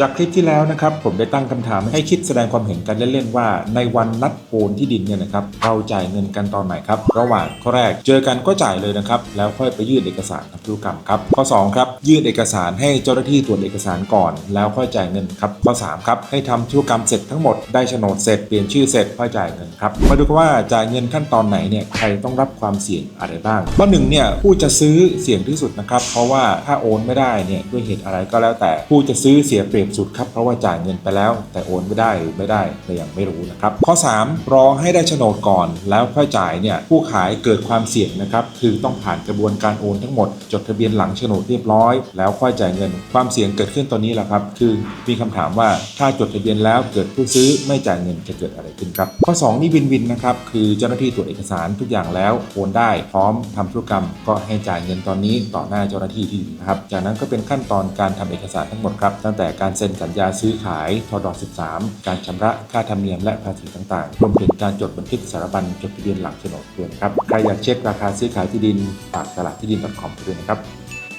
จากคลิปที่แล้วนะครับผมได้ตั้งคำถามให้คิดแสดงความเห็นกันเล่นๆว่า ในวันนัดโอนที่ดินเนี่ยนะครับเราจ่ายเงินกันตอนไหนครับระหว่างข้อแรกเจอกันก็จ่ายเลยนะครับแล้วค่อยไปยื่นเอกสารทำธุรกรรมครับข้อ2ครับยื่นเอกสารให้เจ้าหน้าที่ตรวจเอกสารก่อน แล้วค่อยจ่ายเงินครับข้อ3ครับให้ทำธุรกรรมเสร็จทั้งหมดได้โฉนดเสร็จเปลี่ยนชื่อเสร็จค่อยจ่ายเงินครับมาดูกันว่าจ่ายเงินขั้นตอนไหนเนี่ยใครต้องรับความเสี่ยงอะไรบ้างข้อหนึ่งเนี่ยผู้จะซื้อเสี่ยงที่สุดนะครับเพราะว่าถ้าโอนไม่ได้เนี่ยด้วยเหตุอะไรก็แล้วแต่ผู้จะซื้อเสียเปรียบสุดครับเพราะว่าจ่ายเงินไปแล้ว แต่โอนไม่ได้หรือไม่ได้เรายังไม่รู้นะครับข้อ 3 รอให้ได้โฉนดก่อน แล้วค่อยจ่ายเนี่ยผู้ขายเกิดความเสี่ยงนะครับคือต้องผ่านกระบวนการโอนทั้งหมด จดทะเบียนหลังโฉนดเรียบร้อย แล้วค่อยจ่ายเงิน ความเสี่ยงเกิดขึ้นตอนนี้แหละครับคือมีคำถามว่าถ้าจดทะเบียนแล้วเกิดผู้ซื้อไม่จ่ายเงินจะเกิดอะไรขึ้นครับข้อ 2 นี่วินวินนะครับคือเจ้าหน้าที่ตรวจเอกสารทุกอย่างแล้วโอนได้พร้อมทำธุรกรรม ก็ให้จ่ายเงินตอนนี้ต่อหน้าเจ้าหน้าที่ที่นะครับจากนั้นก็เป็นขั้นตอนการทำเอกสารทั้งหมดครับตั้งแต่การเซ็นสัญญาซื้อขายทด13 การชำระค่าธรรมเนียมและภาษีต่างๆ รวมถึงการจดบันทึกสารบัญจดทะเบียนหลังโฉนดด้วยนะครับ ใครอยากเช็คราคาซื้อขายที่ดินฝากตลาดที่ดิน .com ไปด้วยนะครับ